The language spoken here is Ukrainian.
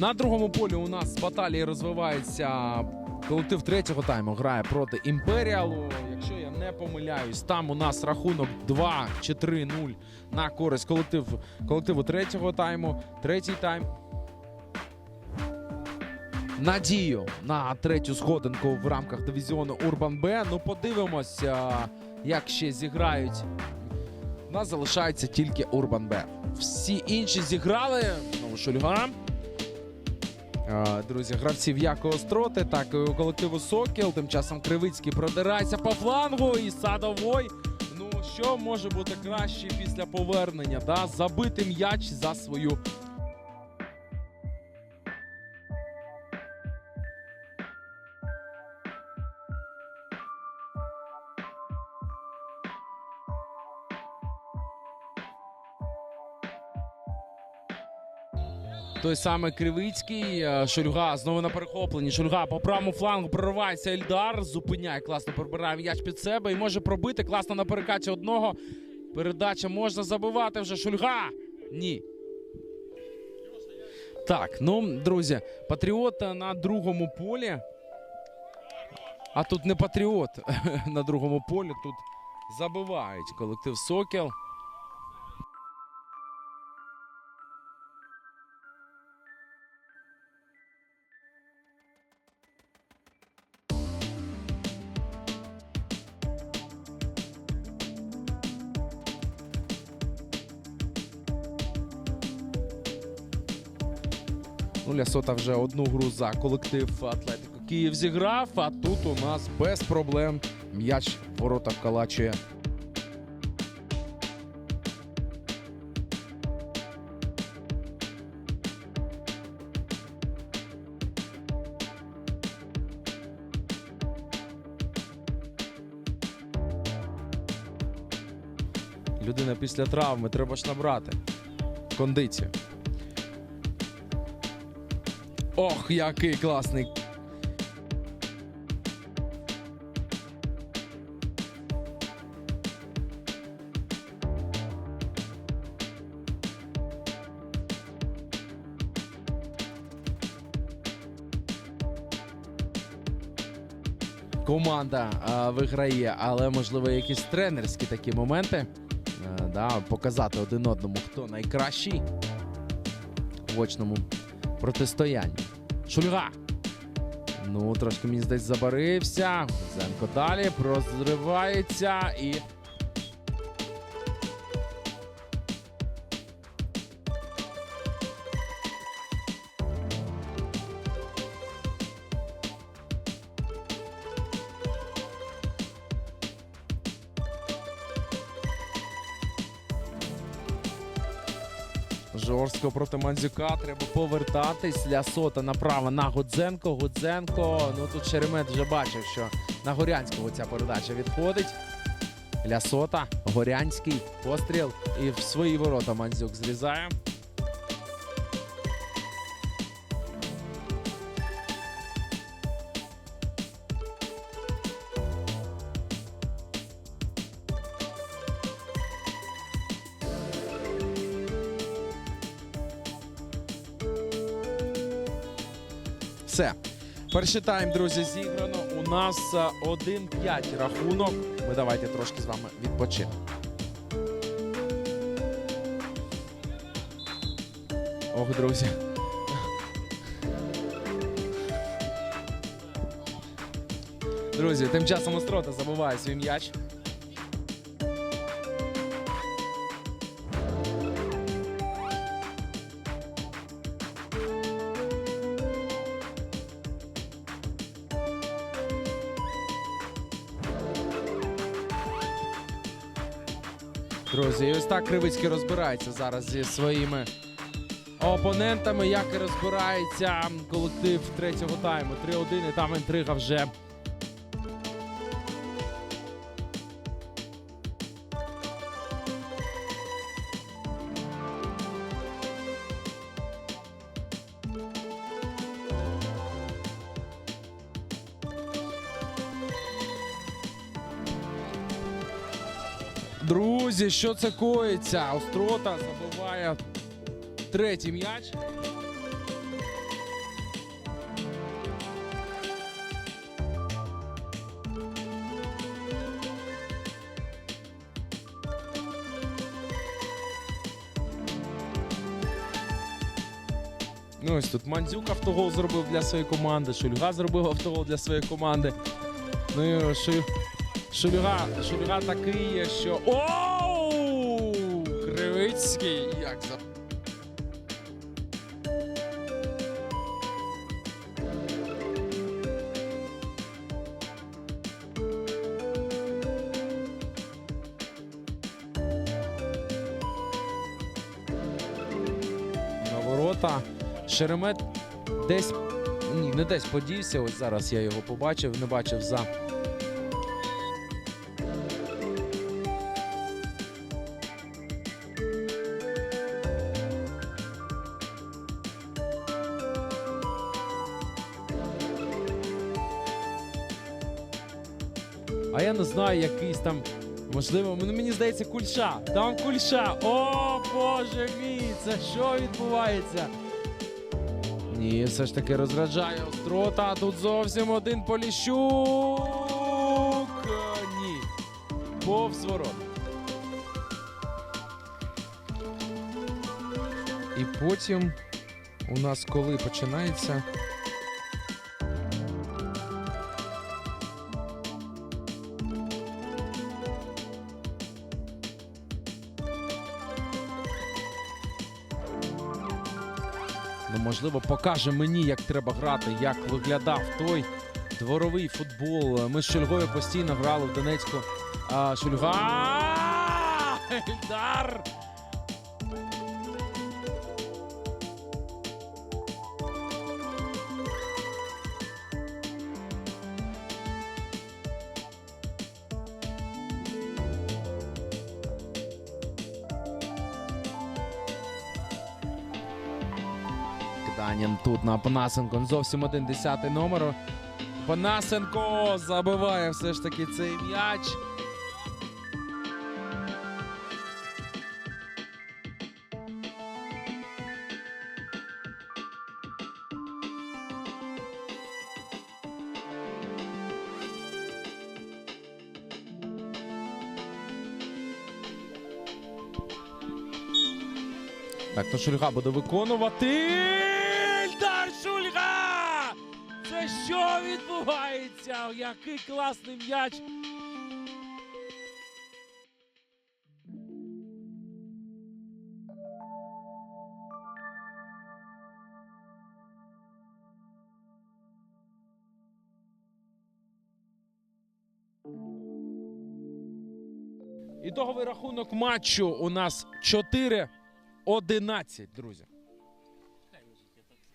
На другому полі у нас баталії розвивається. Колектив третього тайму грає проти Імперіалу. Якщо я не помиляюсь, там у нас рахунок 2 чи 3-0 на користь колектив, колективу третього тайму. Третій тайм. Надію на третю сходинку в рамках дивізіону Урбан Б. Ну, подивимося, як ще зіграють. У нас залишається тільки Урбан Б. Всі інші зіграли. Знову Шульга. Е, Друзі, гравців як Остроти, так і у колективу Сокіл. Тим часом Кривицький продирається по флангу і Садовой. Ну що може бути краще після повернення? Да? Забити м'яч за свою. Той самий Кривицький. е, Шульга знову на перехопленні. Шульга по правому флангу проривається Ельдар. Зупиняє класно пробирає м'яч під себе і може пробити. Класно на перекаті одного. Передача можна забивати вже. Шульга. Ні. Так, ну, друзі, патріот на другому полі. А тут не патріот на другому полі. Тут забивають колектив Сокіл. Ну, Лясота вже одну гру за колектив Атлетико Київ зіграв, а тут у нас без проблем м'яч ворота вколачує. Людина після травми треба ж набрати кондицію. Ох, який класний. Команда а, виграє, але можливо якісь тренерські такі моменти. А, да, показати один одному, хто найкращий в очному протистоянні. Шульга. Ну, трошки мені здається, забарився. Зенко далі прозривається і. Жорстко проти Мандзюка. Треба повертатись. Лясота направо на Гудзенко. Гудзенко. Ну тут Шеремет вже бачив, що на Горянського ця передача відходить. Лясота, Горянський, постріл. І в свої ворота Мандзюк зрізає. Все. Перший тайм, друзі, зіграно. У нас е, 1-5 рахунок. Ми давайте трошки з вами відпочинемо. Ох, друзі. Друзі, тим часом Острота забуває свій м'яч. Друзі, і ось так Кривицький розбирається зараз зі своїми опонентами, як і розбирається колектив третього тайму. 3-1, і там інтрига вже. Друзі, що це коїться? Острота забиває третій м'яч. Ну ось тут Мандзюк автогол зробив для своєї команди, Шульга зробив автогол для своєї команди. Ну і що Шульга, Шульга такий що. Оу! Кривицький! Як за. на ворота. Шеремет десь ні, не десь подівся. Ось зараз я його побачив, не бачив за. А я не знаю, якийсь там. Можливо, мені здається, кульша. Там кульша. О, боже мій, це що відбувається? Ні, все ж таки розраджає острота. Тут зовсім один Поліщук. Ні. Повз ворот. І потім у нас коли починається. Ну, можливо, покаже мені, як треба грати, як виглядав той дворовий футбол. Ми з Шульгою постійно грали в Донецьку. А, Шульга! Ельдар! Киданін тут на Панасенко. Зовсім один десятий номер. Панасенко забиває все ж таки цей м'яч. Так, то Шульга буде виконувати. Шульга! Це що відбувається? Який класний м'яч! Ітоговий рахунок матчу у нас 4-11, друзі.